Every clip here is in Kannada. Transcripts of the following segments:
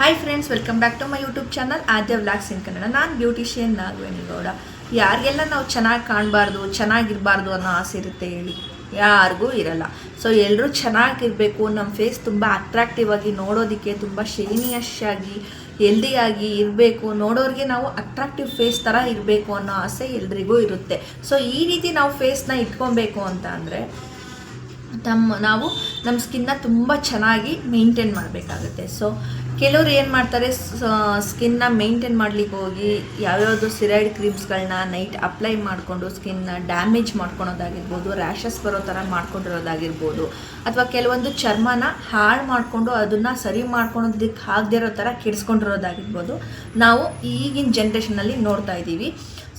Hi friends welcome back to my YouTube channel Aadya vlogs in Kannada ನಾನು ಬ್ಯೂಟಿಷಿಯನ್ ನಾಗವೇಣಿಗೌಡ ಯಾರಿಗೆಲ್ಲ ನಾವು ಚೆನ್ನಾಗಿ ಕಾಣಬಾರ್ದು, ಚೆನ್ನಾಗಿರಬಾರ್ದು ಅನ್ನೋ ಆಸೆ ಇರುತ್ತೆ ಹೇಳಿ, ಯಾರಿಗೂ ಇರಲ್ಲ. ಸೊ ಎಲ್ಲರೂ ಚೆನ್ನಾಗಿರಬೇಕು ನಮ್ಮ ಫೇಸ್ ತುಂಬ ಅಟ್ರಾಕ್ಟಿವ್ ಆಗಿ ನೋಡೋದಕ್ಕೆ ತುಂಬ ಶೈನಿಯಶ್ ಆಗಿ ಹೆಲ್ದಿಯಾಗಿ ಇರಬೇಕು. ನೋಡೋರಿಗೆ ನಾವು ಅಟ್ರಾಕ್ಟಿವ್ ಫೇಸ್ ಥರ ಇರಬೇಕು ಅನ್ನೋ ಆಸೆ ಎಲ್ರಿಗೂ ಇರುತ್ತೆ. ಸೊ ಈ ರೀತಿ ನಾವು ಫೇಸ್ನ ಇಟ್ಕೊಬೇಕು ಅಂತ ಅಂದರೆ ತಮ್ಮ, ನಾವು ನಮ್ಮ ಸ್ಕಿನ್ನ ತುಂಬ ಚೆನ್ನಾಗಿ ಮೇಂಟೈನ್ ಮಾಡಬೇಕಾಗುತ್ತೆ. ಸೊ ಕೆಲವರು ಏನು ಮಾಡ್ತಾರೆ ಸ್ಕಿನ್ನ ಮೇಂಟೈನ್ ಮಾಡ್ಲಿಕ್ಕೆ ಹೋಗಿ ಯಾವ್ಯಾವುದು ಸಿರೈಡ್ ಕ್ರೀಮ್ಸ್ಗಳನ್ನ ನೈಟ್ ಅಪ್ಲೈ ಮಾಡಿಕೊಂಡು ಸ್ಕಿನ್ನ ಡ್ಯಾಮೇಜ್ ಮಾಡ್ಕೊಳೋದಾಗಿರ್ಬೋದು ರ್ಯಾಷಸ್ ಬರೋ ಥರ ಮಾಡ್ಕೊಂಡಿರೋದಾಗಿರ್ಬೋದು, ಅಥವಾ ಕೆಲವೊಂದು ಚರ್ಮನ ಹಾಳು ಮಾಡಿಕೊಂಡು ಅದನ್ನು ಸರಿ ಮಾಡ್ಕೊಳೋದಕ್ಕೆ ಆಗದೇ ಇರೋ ಥರ ಕೆಡಿಸ್ಕೊಂಡಿರೋದಾಗಿರ್ಬೋದು, ನಾವು ಈಗಿನ ಜನ್ರೇಷನಲ್ಲಿ ನೋಡ್ತಾ ಇದ್ದೀವಿ.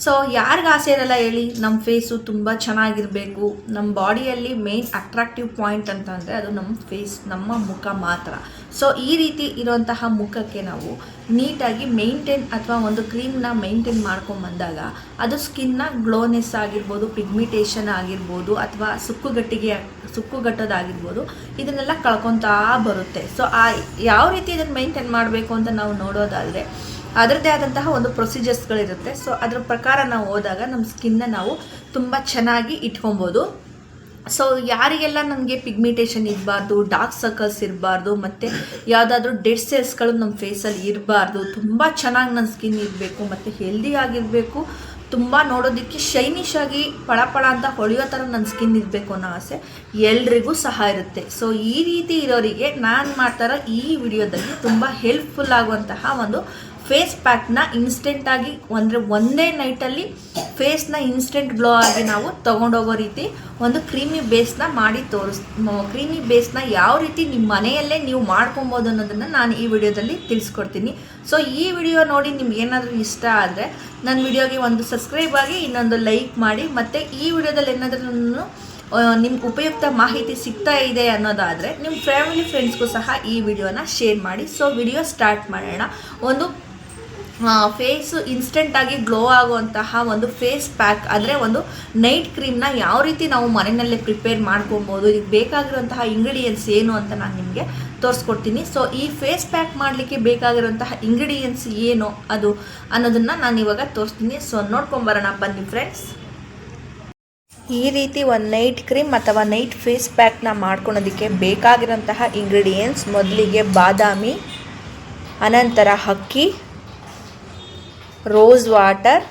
ಸೊ ಯಾರಿಗೆ ಆಸೆ ಇರಲ್ಲ ಹೇಳಿ ನಮ್ಮ ಫೇಸು ತುಂಬ ಚೆನ್ನಾಗಿರಬೇಕು. ನಮ್ಮ ಬಾಡಿಯಲ್ಲಿ ಮೇನ್ ಅಟ್ರಾಕ್ಟಿವ್ ಪಾಯಿಂಟ್ ಅಂತಂದರೆ ಅದು ನಮ್ಮ ಫೇಸ್ ನಮ್ಮ ಮುಖ ಮಾತ್ರ. ಸೊ ಈ ರೀತಿ ಇರುವಂತಹ ಮುಖಕ್ಕೆ ನಾವು ನೀಟಾಗಿ ಮೇಂಟೈನ್ ಅಥವಾ ಒಂದು ಕ್ರೀಮ್ನ ಮೇಂಟೈನ್ ಮಾಡ್ಕೊಂಬಂದಾಗ ಅದು ಸ್ಕಿನ್ನ ಗ್ಲೋನೆಸ್ ಆಗಿರ್ಬೋದು ಪಿಗ್ಮಿಟೇಷನ್ ಆಗಿರ್ಬೋದು, ಅಥವಾ ಸುಕ್ಕುಗಟ್ಟಿಗೆ, ಸುಕ್ಕುಗಟ್ಟೋದಾಗಿರ್ಬೋದು, ಇದನ್ನೆಲ್ಲ ಕಳ್ಕೊತಾ ಬರುತ್ತೆ. ಸೊ ಆ ಯಾವ ರೀತಿ ಇದನ್ನು ಮೇಂಟೈನ್ ಮಾಡಬೇಕು ಅಂತ ನಾವು ನೋಡೋದಾದರೆ ಅದರದ್ದೇ ಆದಂತಹ ಒಂದು ಪ್ರೊಸೀಜರ್ಸ್ಗಳಿರುತ್ತೆ ಸೊ ಅದ್ರ ಪ್ರಕಾರ ನಾವು ಹೋದಾಗ ನಮ್ಮ ಸ್ಕಿನ್ನ ನಾವು ತುಂಬ ಚೆನ್ನಾಗಿ ಇಟ್ಕೊಬೋದು. ಸೊ ಯಾರಿಗೆಲ್ಲ ನನಗೆ ಪಿಗ್ಮಿಟೇಷನ್ ಇರಬಾರ್ದು ಡಾರ್ಕ್ ಸರ್ಕಲ್ಸ್ ಇರಬಾರ್ದು, ಮತ್ತು ಯಾವುದಾದ್ರೂ ಡೆಡ್ ಸೆಲ್ಸ್ಗಳು ನಮ್ಮ ಫೇಸಲ್ಲಿ ಇರಬಾರ್ದು, ತುಂಬ ಚೆನ್ನಾಗಿ ನನ್ನ ಸ್ಕಿನ್ ಇರಬೇಕು, ಮತ್ತು ಹೆಲ್ದಿ ಆಗಿರಬೇಕು, ತುಂಬ ನೋಡೋದಕ್ಕೆ ಶೈನಿಶ್ ಆಗಿ ಪಳ ಅಂತ ಹೊಳೆಯೋ ಥರ ನನ್ನ ಸ್ಕಿನ್ ಇರಬೇಕು ಅನ್ನೋ ಆಸೆ ಎಲ್ರಿಗೂ ಸಹ ಇರುತ್ತೆ. ಸೊ ಈ ರೀತಿ ಇರೋರಿಗೆ ನಾನು ಮಾಡ್ತಾರೋ ಈ ವಿಡಿಯೋದಲ್ಲಿ ತುಂಬ ಹೆಲ್ಪ್ಫುಲ್ ಆಗುವಂತಹ ಒಂದು ಫೇಸ್ ಪ್ಯಾಕ್ನ ಇನ್ಸ್ಟೆಂಟಾಗಿ ಅಂದರೆ ಒಂದೇ ನೈಟಲ್ಲಿ ಫೇಸ್ನ ಇನ್ಸ್ಟೆಂಟ್ ಗ್ಲೋ ಆಗಿ ನಾವು ತೊಗೊಂಡೋಗೋ ರೀತಿ ಒಂದು ಕ್ರೀಮಿ ಬೇಸ್ನ ಮಾಡಿ ತೋರಿಸ್ ಕ್ರೀಮಿ ಬೇಸ್ನ ಯಾವ ರೀತಿ ನಿಮ್ಮ ಮನೆಯಲ್ಲೇ ನೀವು ಮಾಡ್ಕೊಬೋದು ಅನ್ನೋದನ್ನು ನಾನು ಈ ವಿಡಿಯೋದಲ್ಲಿ ತಿಳಿಸ್ಕೊಡ್ತೀನಿ. ಸೊ ಈ ವಿಡಿಯೋ ನೋಡಿ ನಿಮ್ಗೆ ಏನಾದರೂ ಇಷ್ಟ ಆದರೆ ನನ್ನ ವಿಡಿಯೋಗೆ ಒಂದು ಸಬ್ಸ್ಕ್ರೈಬ್ ಆಗಿ ಇನ್ನೊಂದು ಲೈಕ್ ಮಾಡಿ. ಮತ್ತು ಈ ವಿಡಿಯೋದಲ್ಲಿ ಏನಾದರೂ ನಿಮ್ಗೆ ಉಪಯುಕ್ತ ಮಾಹಿತಿ ಸಿಗ್ತಾ ಇದೆ ಅನ್ನೋದಾದರೆ ನಿಮ್ಮ ಫ್ಯಾಮಿಲಿ ಫ್ರೆಂಡ್ಸ್ಗೂ ಸಹ ಈ ವಿಡಿಯೋನ ಶೇರ್ ಮಾಡಿ. ಸೊ ವಿಡಿಯೋ ಸ್ಟಾರ್ಟ್ ಮಾಡೋಣ. ಒಂದು ಫೇಸು ಇನ್ಸ್ಟೆಂಟಾಗಿ ಗ್ಲೋ ಆಗುವಂತಹ ಒಂದು ಫೇಸ್ ಪ್ಯಾಕ್ ಅಂದರೆ ಒಂದು ನೈಟ್ ಕ್ರೀಮ್ನ ಯಾವ ರೀತಿ ನಾವು ಮನೆಯಲ್ಲೇ ಪ್ರಿಪೇರ್ ಮಾಡ್ಕೊಬೋದು ಇದಕ್ಕೆ ಬೇಕಾಗಿರುವಂತಹ ಇಂಗ್ರೀಡಿಯೆಂಟ್ಸ್ ಏನು ಅಂತ ನಾನು ನಿಮಗೆ ತೋರಿಸ್ಕೊಡ್ತೀನಿ. ಸೊ ಈ ಫೇಸ್ ಪ್ಯಾಕ್ ಮಾಡಲಿಕ್ಕೆ ಬೇಕಾಗಿರುವಂತಹ ಇಂಗ್ರೀಡಿಯೆಂಟ್ಸ್ ಏನು ಅದು ಅನ್ನೋದನ್ನು ನಾನು ಇವಾಗ ತೋರಿಸ್ತೀನಿ. ಸೊ ನೋಡ್ಕೊಂಬರೋಣ ಬನ್ನಿ ಫ್ರೆಂಡ್ಸ್ ಈ ರೀತಿ ಒಂದು ನೈಟ್ ಕ್ರೀಮ್ ಅಥವಾ ನೈಟ್ ಫೇಸ್ ಪ್ಯಾಕ್ನ ಮಾಡ್ಕೊಳೋದಕ್ಕೆ ಬೇಕಾಗಿರುವಂತಹ ಇಂಗ್ರೀಡಿಯೆಂಟ್ಸ್ ಮೊದಲಿಗೆ ಬಾದಾಮಿ, ಅನಂತರ ಅಕ್ಕಿ rose water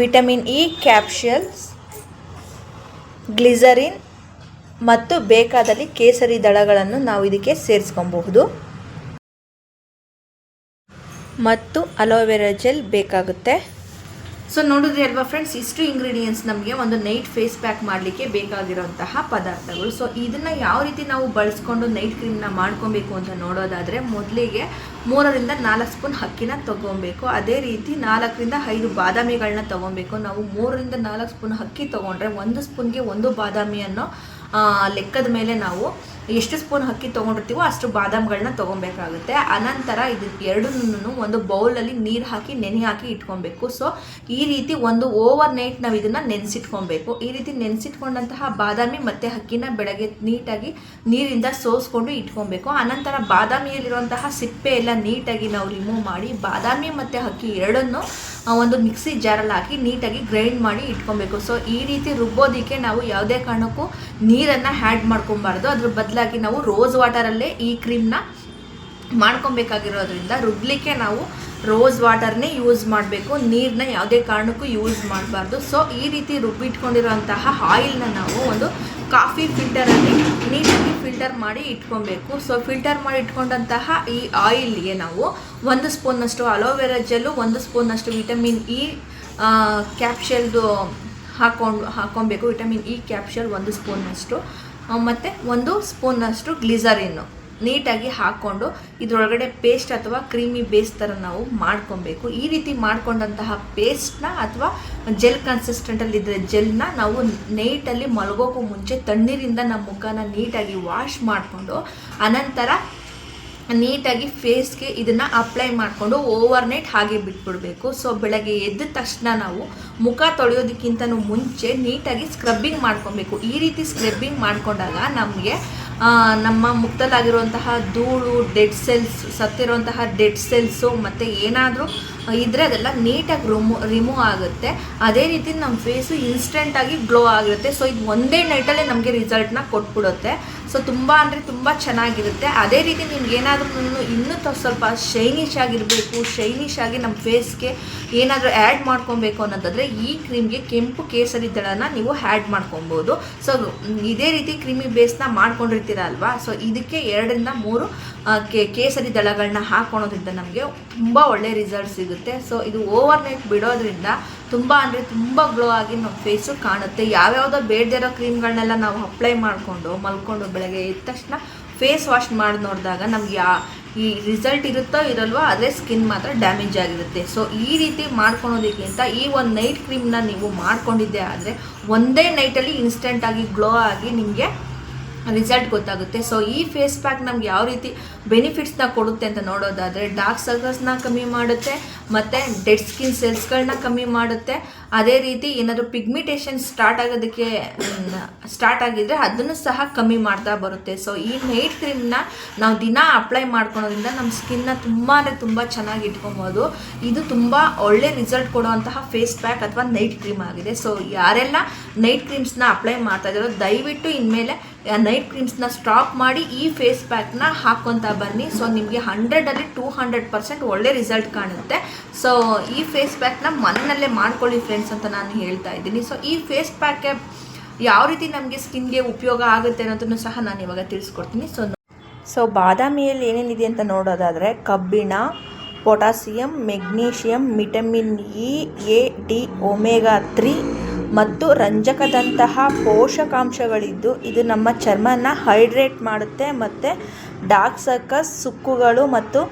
vitamin E capsules glycerin ಮತ್ತು ಬೇಕಾದಲ್ಲಿ ಕೇಸರಿ ದಳಗಳನ್ನು ನಾವು ಇದಕ್ಕೆ ಸೇರಿಸ್ಕೊಬಹುದು. ಮತ್ತು ಅಲೋವೆರಾ ಜೆಲ್ ಬೇಕಾಗುತ್ತೆ. ಸೊ ನೋಡಿದ್ರಿ ಅಲ್ವಾ ಫ್ರೆಂಡ್ಸ್ ಇಷ್ಟು ಇಂಗ್ರೀಡಿಯೆಂಟ್ಸ್ ನಮಗೆ ಒಂದು ನೈಟ್ ಫೇಸ್ ಪ್ಯಾಕ್ ಮಾಡಲಿಕ್ಕೆ ಬೇಕಾಗಿರೋಂತಹ ಪದಾರ್ಥಗಳು. ಸೊ ಇದನ್ನು ಯಾವ ರೀತಿ ನಾವು ಬಳಸ್ಕೊಂಡು ನೈಟ್ ಕ್ರೀಮ್ನ ಮಾಡ್ಕೊಬೇಕು ಅಂತ ನೋಡೋದಾದರೆ ಮೊದಲಿಗೆ ಮೂರರಿಂದ ನಾಲ್ಕು ಸ್ಪೂನ್ ಅಕ್ಕಿನ ತೊಗೊಬೇಕು. ಅದೇ ರೀತಿ ನಾಲ್ಕರಿಂದ ಐದು ಬಾದಾಮಿಗಳನ್ನ ತೊಗೊಬೇಕು. ನಾವು ಮೂರರಿಂದ ನಾಲ್ಕು ಸ್ಪೂನ್ ಅಕ್ಕಿ ತೊಗೊಂಡ್ರೆ ಒಂದು ಸ್ಪೂನ್ಗೆ ಒಂದು ಬಾದಾಮಿಯನ್ನು ಲೆಕ್ಕದ ಮೇಲೆ ನಾವು ಎಷ್ಟು ಸ್ಪೂನ್ ಅಕ್ಕಿ ತೊಗೊಂಡಿರ್ತೀವೋ ಅಷ್ಟು ಬಾದಾಮ್ಗಳನ್ನ ತೊಗೊಬೇಕಾಗುತ್ತೆ. ಅನಂತರ ಇದು ಎರಡನ್ನೂ ಒಂದು ಬೌಲಲ್ಲಿ ನೀರು ಹಾಕಿ, ನೆನೆ ಹಾಕಿ ಇಟ್ಕೊಬೇಕು. ಸೊ ಈ ರೀತಿ ಒಂದು ಓವರ್ ನೈಟ್ ನಾವು ಇದನ್ನು ನೆನೆಸಿಟ್ಕೊಬೇಕು. ಈ ರೀತಿ ನೆನೆಸಿಟ್ಕೊಂಡಂತಹ ಬಾದಾಮಿ ಮತ್ತು ಅಕ್ಕಿನ ಬೆಳಗ್ಗೆ ನೀಟಾಗಿ ನೀರಿಂದ ಸೋಸ್ಕೊಂಡು ಇಟ್ಕೊಬೇಕು. ಅನಂತರ ಬಾದಾಮಿಯಲ್ಲಿರುವಂತಹ ಸಿಪ್ಪೆ ಎಲ್ಲ ನೀಟಾಗಿ ನಾವು ರಿಮೂವ್ ಮಾಡಿ, ಬಾದಾಮಿ ಮತ್ತು ಅಕ್ಕಿ ಎರಡನ್ನು ಒಂದು ಮಿಕ್ಸಿ ಜಾರಲ್ಲಿ ಹಾಕಿ ನೀಟಾಗಿ ಗ್ರೈಂಡ್ ಮಾಡಿ ಇಟ್ಕೊಬೇಕು. ಸೊ ಈ ರೀತಿ ರುಬ್ಬೋದಕ್ಕೆ ನಾವು ಯಾವುದೇ ಕಾರಣಕ್ಕೂ ನೀರನ್ನು ಹ್ಯಾಡ್ ಮಾಡ್ಕೊಬಾರ್ದು. ಅದ್ರ ಬದಲಾಗಿ ನಾವು ರೋಸ್ ವಾಟರಲ್ಲೇ ಈ ಕ್ರೀಮ್ನ ಮಾಡ್ಕೊಬೇಕಾಗಿರೋದ್ರಿಂದ ರುಬ್ಲಿಕ್ಕೆ ನಾವು ರೋಸ್ ವಾಟರ್ನೇ ಯೂಸ್ ಮಾಡಬೇಕು. ನೀರನ್ನ ಯಾವುದೇ ಕಾರಣಕ್ಕೂ ಯೂಸ್ ಮಾಡಬಾರ್ದು. ಸೊ ಈ ರೀತಿ ರುಬ್ಬಿಟ್ಕೊಂಡಿರುವಂತಹ ಆಯಿಲ್ನ ನಾವು ಒಂದು ಕಾಫಿ ಫಿಲ್ಟರಲ್ಲಿ ನೀಟಾಗಿ ಫಿಲ್ಟರ್ ಮಾಡಿ ಇಟ್ಕೊಬೇಕು. ಸೊ ಫಿಲ್ಟರ್ ಮಾಡಿ ಇಟ್ಕೊಂಡಂತಹ ಈ ಆಯಿಲ್ಗೆ ನಾವು ಒಂದು ಸ್ಪೂನಷ್ಟು ಅಲೋವೆರಾ ಜೆಲ್ಲು ಒಂದು ಸ್ಪೂನಷ್ಟು ವಿಟಮಿನ್ ಇ ಕ್ಯಾಪ್ಷಲ್ದು ಹಾಕೊಂಡು, ಹಾಕೊಬೇಕು. ವಿಟಮಿನ್ ಇ ಕ್ಯಾಪ್ಷಲ್ ಒಂದು ಸ್ಪೂನಷ್ಟು ಮತ್ತು ಒಂದು ಸ್ಪೂನಷ್ಟು ಗ್ಲಿಸರಿನ್ನು ನೀಟಾಗಿ ಹಾಕ್ಕೊಂಡು ಇದರೊಳಗಡೆ ಪೇಸ್ಟ್ ಅಥವಾ ಕ್ರೀಮಿ ಬೇಸ್ ಥರ ನಾವು ಮಾಡ್ಕೊಬೇಕು. ಈ ರೀತಿ ಮಾಡ್ಕೊಂಡಂತಹ ಪೇಸ್ಟ್ನ ಅಥವಾ ಜೆಲ್ ಕನ್ಸಿಸ್ಟೆಂಟಲ್ಲಿ ಇದ್ದರೆ ಜೆಲ್ನ ನಾವು ನೈಟಲ್ಲಿ ಮಲಗೋಕ್ಕೂ ಮುಂಚೆ ತಣ್ಣೀರಿಂದ ನಮ್ಮ ಮುಖನ ನೀಟಾಗಿ ವಾಶ್ ಮಾಡಿಕೊಂಡು ಅನಂತರ ನೀಟಾಗಿ ಫೇಸ್ಗೆ ಇದನ್ನು ಅಪ್ಲೈ ಮಾಡಿಕೊಂಡು ಓವರ್ ನೈಟ್ ಹಾಗೆ ಬಿಟ್ಬಿಡಬೇಕು. ಸೊ ಬೆಳಗ್ಗೆ ಎದ್ದ ತಕ್ಷಣ ನಾವು ಮುಖ ತೊಳೆಯೋದಕ್ಕಿಂತ ಮುಂಚೆ ನೀಟಾಗಿ ಸ್ಕ್ರಬ್ಬಿಂಗ್ ಮಾಡ್ಕೊಬೇಕು. ಈ ರೀತಿ ಸ್ಕ್ರಬ್ಬಿಂಗ್ ಮಾಡ್ಕೊಂಡಾಗ ನಮಗೆ ನಮ್ಮ ಮುಕ್ತಲಾಗಿರುವಂತಹ ಧೂಳು ಡೆಡ್ ಸೆಲ್ಸ್ ಸತ್ತಿರುವಂತಹ ಡೆಡ್ ಸೆಲ್ಸು ಮತ್ತು ಏನಾದರೂ ಇದ್ದರೆ ಅದೆಲ್ಲ ನೀಟಾಗಿ ರಿಮೂ ರಿಮೂವ್ ಆಗುತ್ತೆ. ಅದೇ ರೀತಿ ನಮ್ಮ ಫೇಸು ಇನ್ಸ್ಟೆಂಟಾಗಿ ಗ್ಲೋ ಆಗಿರುತ್ತೆ. ಸೊ ಇದು ಒಂದೇ ನೈಟಲ್ಲೇ ನಮಗೆ ರಿಸಲ್ಟ್ನ ಕೊಟ್ಬಿಡುತ್ತೆ. ಸೊ ತುಂಬ ಅಂದರೆ ತುಂಬ ಚೆನ್ನಾಗಿರುತ್ತೆ. ಅದೇ ರೀತಿ ನಿಮ್ಗೆ ಏನಾದರೂ ಇನ್ನೂ ಸ್ವಲ್ಪ ಶೈನಿಶ್ ಆಗಿರಬೇಕು ಶೈನಿಶ್ ಆಗಿ ನಮ್ಮ ಫೇಸ್ಗೆ ಏನಾದರೂ ಆ್ಯಡ್ ಮಾಡ್ಕೊಬೇಕು ಅನ್ನೋದಾದರೆ ಈ ಕ್ರೀಮ್ಗೆ ಕೆಂಪು ಕೇಸರಿ ದಳನ ನೀವು ಆ್ಯಡ್ ಮಾಡ್ಕೊಬೋದು. ಸೊ ಇದೇ ರೀತಿ ಕ್ರೀಮಿ ಬೇಸ್ನ ಮಾಡ್ಕೊಂಡಿರ್ತೀರ ಅಲ್ವಾ? ಸೊ ಇದಕ್ಕೆ ಎರಡರಿಂದ ಮೂರು ಕೇಸರಿ ದಳಗಳನ್ನ ಹಾಕೊಳೋದ್ರಿಂದ ನಮಗೆ ತುಂಬ ಒಳ್ಳೆ ರಿಸಲ್ಟ್ ಸಿಗುತ್ತೆ. ಸೊ ಇದು ಓವರ್ ನೈಟ್ ಬಿಡೋದ್ರಿಂದ ತುಂಬ ಅಂದರೆ ತುಂಬ ಗ್ಲೋ ಆಗಿ ನಮ್ಮ ಫೇಸು ಕಾಣುತ್ತೆ. ಯಾವ್ಯಾವುದೋ ಬೇಡದಿರೋ ಕ್ರೀಮ್ಗಳನ್ನೆಲ್ಲ ನಾವು ಅಪ್ಲೈ ಮಾಡಿಕೊಂಡು, ಮಲ್ಕೊಂಡು ಬೆಳಗ್ಗೆ ಎದ್ದ ತಕ್ಷಣ ಫೇಸ್ ವಾಶ್ ಮಾಡಿ ನೋಡಿದಾಗ ನಮ್ಗೆ ಯಾ, ಈ ರಿಸಲ್ಟ್ ಇರುತ್ತೋ ಇರಲ್ವೋ ಅದೇ ಸ್ಕಿನ್ ಮಾತ್ರ ಡ್ಯಾಮೇಜ್ ಆಗಿರುತ್ತೆ. ಸೊ ಈ ರೀತಿ ಮಾಡ್ಕೊಳೋದಕ್ಕಿಂತ ಈ ಒಂದು ನೈಟ್ ಕ್ರೀಮ್ನ ನೀವು ಮಾಡ್ಕೊಂಡಿದ್ದೆ ಆದರೆ ಒಂದೇ ನೈಟಲ್ಲಿ ಇನ್ಸ್ಟೆಂಟಾಗಿ ಗ್ಲೋ ಆಗಿ ನಿಮಗೆ ರಿಸಲ್ಟ್ ಗೊತ್ತಾಗುತ್ತೆ. ಸೊ ಈ ಫೇಸ್ ಪ್ಯಾಕ್ ನಮ್ಗೆ ಯಾವ ರೀತಿ ಬೆನಿಫಿಟ್ಸ್ನ ಕೊಡುತ್ತೆ ಅಂತ ನೋಡೋದಾದರೆ ಡಾರ್ಕ್ ಸರ್ಕಲ್ಸ್ನ ಕಮ್ಮಿ ಮಾಡುತ್ತೆ ಮತ್ತು ಡೆಡ್ ಸ್ಕಿನ್ ಸೆಲ್ಸ್ಗಳನ್ನ ಕಮ್ಮಿ ಮಾಡುತ್ತೆ. ಅದೇ ರೀತಿ ಏನಾದರೂ ಪಿಗ್ಮಿಟೇಷನ್ ಸ್ಟಾರ್ಟ್ ಆಗೋದಕ್ಕೆ ಸ್ಟಾರ್ಟ್ ಆಗಿದ್ರೆ ಅದನ್ನು ಸಹ ಕಮ್ಮಿ ಮಾಡ್ತಾ ಬರುತ್ತೆ. ಸೊ ಈ ನೈಟ್ ಕ್ರೀಮ್ನ ನಾವು ದಿನ ಅಪ್ಲೈ ಮಾಡ್ಕೊಳೋದ್ರಿಂದ ನಮ್ಮ ಸ್ಕಿನ್ನ ತುಂಬ ಅಂದರೆ ತುಂಬ ಚೆನ್ನಾಗಿ ಇಟ್ಕೊಬೋದು. ಇದು ತುಂಬ ಒಳ್ಳೆ ರಿಸಲ್ಟ್ ಕೊಡುವಂತಹ ಫೇಸ್ ಪ್ಯಾಕ್ ಅಥವಾ ನೈಟ್ ಕ್ರೀಮ್ ಆಗಿದೆ. ಸೊ ಯಾರೆಲ್ಲ ನೈಟ್ ಕ್ರೀಮ್ಸ್ನ ಅಪ್ಲೈ ಮಾಡ್ತಾ ಇದ್ದಾರೋ, ದಯವಿಟ್ಟು ಇನ್ಮೇಲೆ ನೈಟ್ ಕ್ರೀಮ್ಸ್ನ ಸ್ಟಾಪ್ ಮಾಡಿ ಈ ಫೇಸ್ ಪ್ಯಾಕ್ನ ಹಾಕ್ಕೊತಾ ಬನ್ನಿ. ಸೊ ನಿಮಗೆ ಹಂಡ್ರೆಡಲ್ಲಿ ಟೂ ಹಂಡ್ರೆಡ್ ಪರ್ಸೆಂಟ್ ಒಳ್ಳೆ ರಿಸಲ್ಟ್ ಕಾಣುತ್ತೆ. ಸೊ ಈ ಫೇಸ್ ಪ್ಯಾಕ್ನ ಮನೆಯಲ್ಲೇ ಮಾಡ್ಕೊಳ್ಳಿ ಫ್ರೆಂಡ್ಸ್ ಅಂತ ನಾನು ಹೇಳ್ತಾ ಇದ್ದೀನಿ. ಸೊ ಈ ಫೇಸ್ ಪ್ಯಾಕ್ ಯಾವ ರೀತಿ ನಮಗೆ ಸ್ಕಿನ್ಗೆ ಉಪಯೋಗ ಆಗುತ್ತೆ ಅನ್ನೋದನ್ನು ಸಹ ನಾನು ಇವಾಗ ತಿಳಿಸ್ಕೊಡ್ತೀನಿ. ಸೊ ಸೊ ಬಾದಾಮಿಯಲ್ಲಿ ಏನೇನಿದೆ ಅಂತ ನೋಡೋದಾದರೆ ಕಬ್ಬಿಣ potassium magnesium, vitamin E, A, D, omega three ಮತ್ತು ರಂಜಕದಂತಹ ಪೋಷಕಾಂಶಗಳಿದ್ದು ಇದು ನಮ್ಮ ಚರ್ಮನ ಹೈಡ್ರೇಟ್ ಮಾಡುತ್ತೆ ಮತ್ತು ಡಾರ್ಕ್ ಸರ್ಕಸ್, ಸುಕ್ಕುಗಳು ಮತ್ತು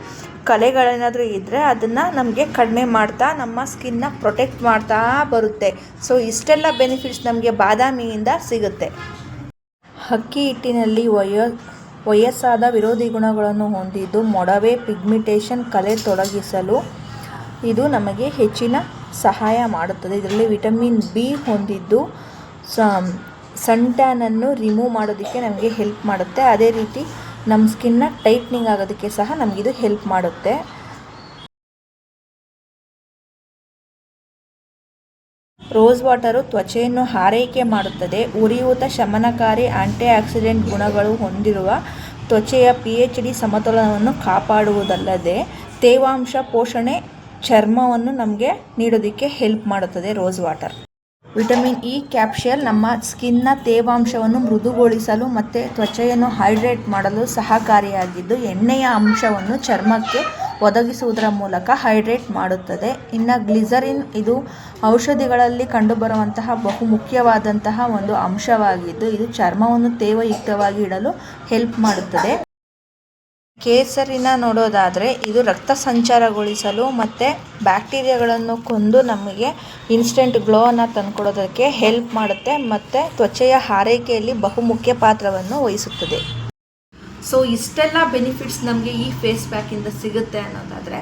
ಕಲೆಗಳೇನಾದರೂ ಇದ್ದರೆ ಅದನ್ನು ನಮಗೆ ಕಡಿಮೆ ಮಾಡ್ತಾ, ನಮ್ಮ ಸ್ಕಿನ್ನ ಪ್ರೊಟೆಕ್ಟ್ ಮಾಡ್ತಾ ಬರುತ್ತೆ. ಸೊ ಇಷ್ಟೆಲ್ಲ ಬೆನಿಫಿಟ್ಸ್ ನಮಗೆ ಬಾದಾಮಿಯಿಂದ ಸಿಗುತ್ತೆ. ಅಕ್ಕಿ ಹಿಟ್ಟಿನಲ್ಲಿ ವಯೋ, ವಯಸ್ಸಾದ ವಿರೋಧಿ ಗುಣಗಳನ್ನು ಹೊಂದಿದ್ದು ಮೊಡವೆ ಪಿಗ್ಮಿಟೇಷನ್ ಕಲೆ ತೊಡಗಿಸಲು ಇದು ನಮಗೆ ಹೆಚ್ಚಿನ ಸಹಾಯ ಮಾಡುತ್ತದೆ. ಇದರಲ್ಲಿ ವಿಟಮಿನ್ ಬಿ ಹೊಂದಿದ್ದು ಸನ್ ಟ್ಯಾನನ್ನು ರಿಮೂವ್ ಮಾಡೋದಕ್ಕೆ ನಮಗೆ ಹೆಲ್ಪ್ ಮಾಡುತ್ತೆ. ಅದೇ ರೀತಿ ನಮ್ಮ ಸ್ಕಿನ್ನ ಟೈಟ್ನಿಂಗ್ ಆಗೋದಕ್ಕೆ ಸಹ ನಮಗಿದು ಹೆಲ್ಪ್ ಮಾಡುತ್ತೆ. ರೋಸ್ ವಾಟರು ತ್ವಚೆಯನ್ನು ಹಾರೈಕೆ ಮಾಡುತ್ತದೆ. ಉರಿಯೂತ ಶಮನಕಾರಿ ಆಂಟಿ ಆಕ್ಸಿಡೆಂಟ್ ಗುಣಗಳು ಹೊಂದಿರುವ ತ್ವಚೆಯ ಪಿ ಎಚ್ ಡಿ ಸಮತೋಲನವನ್ನು ಕಾಪಾಡುವುದಲ್ಲದೆ ತೇವಾಂಶ ಪೋಷಣೆ ಚರ್ಮವನ್ನು ನಮಗೆ ನೀಡೋದಕ್ಕೆ ಹೆಲ್ಪ್ ಮಾಡುತ್ತದೆ rose water vitamin E capsule ನಮ್ಮ ಸ್ಕಿನ್ನ ತೇವಾಂಶವನ್ನು ಮೃದುಗೊಳಿಸಲು ಮತ್ತು ತ್ವಚೆಯನ್ನು ಹೈಡ್ರೇಟ್ ಮಾಡಲು ಸಹಕಾರಿಯಾಗಿದ್ದು, ಎಣ್ಣೆಯ ಅಂಶವನ್ನು ಚರ್ಮಕ್ಕೆ ಒದಗಿಸುವುದರ ಮೂಲಕ ಹೈಡ್ರೇಟ್ ಮಾಡುತ್ತದೆ. ಇನ್ನು ಗ್ಲಿಸರಿನ್ ಇದು ಔಷಧಿಗಳಲ್ಲಿ ಕಂಡುಬರುವಂತಹ ಬಹುಮುಖ್ಯವಾದಂತಹ ಒಂದು ಅಂಶವಾಗಿದ್ದು, ಇದು ಚರ್ಮವನ್ನು ತೇವಯುಕ್ತವಾಗಿ ಇಡಲು ಹೆಲ್ಪ್ ಮಾಡುತ್ತದೆ. ಕೇಸರಿನ ನೋಡೋದಾದರೆ ಇದು ರಕ್ತ ಸಂಚಾರಗೊಳಿಸಲು ಮತ್ತು ಬ್ಯಾಕ್ಟೀರಿಯಾಗಳನ್ನು ಕೊಂದು ನಮಗೆ ಇನ್ಸ್ಟೆಂಟ್ ಗ್ಲೋವನ್ನು ತಂದುಕೊಡೋದಕ್ಕೆ ಹೆಲ್ಪ್ ಮಾಡುತ್ತೆ ಮತ್ತು ತ್ವಚೆಯ ಆರೈಕೆಯಲ್ಲಿ ಬಹುಮುಖ್ಯ ಪಾತ್ರವನ್ನು ವಹಿಸುತ್ತದೆ. ಸೊ, ಇಷ್ಟೆಲ್ಲ ಬೆನಿಫಿಟ್ಸ್ ನಮಗೆ ಈ ಫೇಸ್ ಪ್ಯಾಕಿಂದ ಸಿಗುತ್ತೆ ಅನ್ನೋದಾದರೆ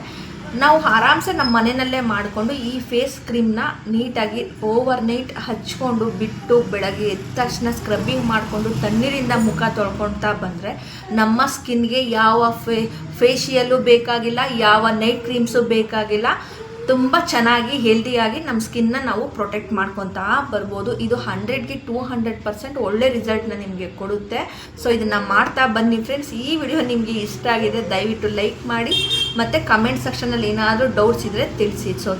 ನಾವು ಆರಾಮ್ಸೆ ನಮ್ಮ ಮನೆಯಲ್ಲೇ ಮಾಡಿಕೊಂಡು ಈ ಫೇಸ್ ಕ್ರೀಮ್ನ ನೀಟಾಗಿ ಓವರ್ ನೈಟ್ ಹಚ್ಕೊಂಡು ಬಿಟ್ಟು ಬೆಳಗ್ಗೆ ಎದ್ದ ತಕ್ಷಣ ಸ್ಕ್ರಬ್ಬಿಂಗ್ ಮಾಡಿಕೊಂಡು ತಣ್ಣೀರಿಂದ ಮುಖ ತೊಳ್ಕೊಳ್ತಾ ಬಂದರೆ ನಮ್ಮ ಸ್ಕಿನ್ಗೆ ಯಾವ ಫೇ ಫೇಶಿಯಲ್ಲು ಬೇಕಾಗಿಲ್ಲ, ಯಾವ ನೈಟ್ ಕ್ರೀಮ್ಸು ಬೇಕಾಗಿಲ್ಲ ತುಂಬ ಚೆನ್ನಾಗಿ ಹೆಲ್ದಿಯಾಗಿ ನಮ್ಮ ಸ್ಕಿನ್ನ ನಾವು ಪ್ರೊಟೆಕ್ಟ್ ಮಾಡ್ಕೊತಾ ಬರ್ಬೋದು. ಇದು ಹಂಡ್ರೆಡ್ಗೆ ಟೂ ಹಂಡ್ರೆಡ್ ಪರ್ಸೆಂಟ್ ಒಳ್ಳೆ ರಿಸಲ್ಟ್ನ ನಿಮಗೆ ಕೊಡುತ್ತೆ. ಸೊ ಇದನ್ನು ಮಾಡ್ತಾ ಬನ್ನಿ ಫ್ರೆಂಡ್ಸ್ ಈ ವಿಡಿಯೋ ನಿಮಗೆ ಇಷ್ಟ ಆಗಿದೆ, ದಯವಿಟ್ಟು ಲೈಕ್ ಮಾಡಿ. ಮತ್ತು ಕಮೆಂಟ್ ಸೆಕ್ಷನಲ್ಲಿ ಏನಾದರೂ ಡೌಟ್ಸ್ ಇದ್ದರೆ ತಿಳಿಸಿ. ಸೊ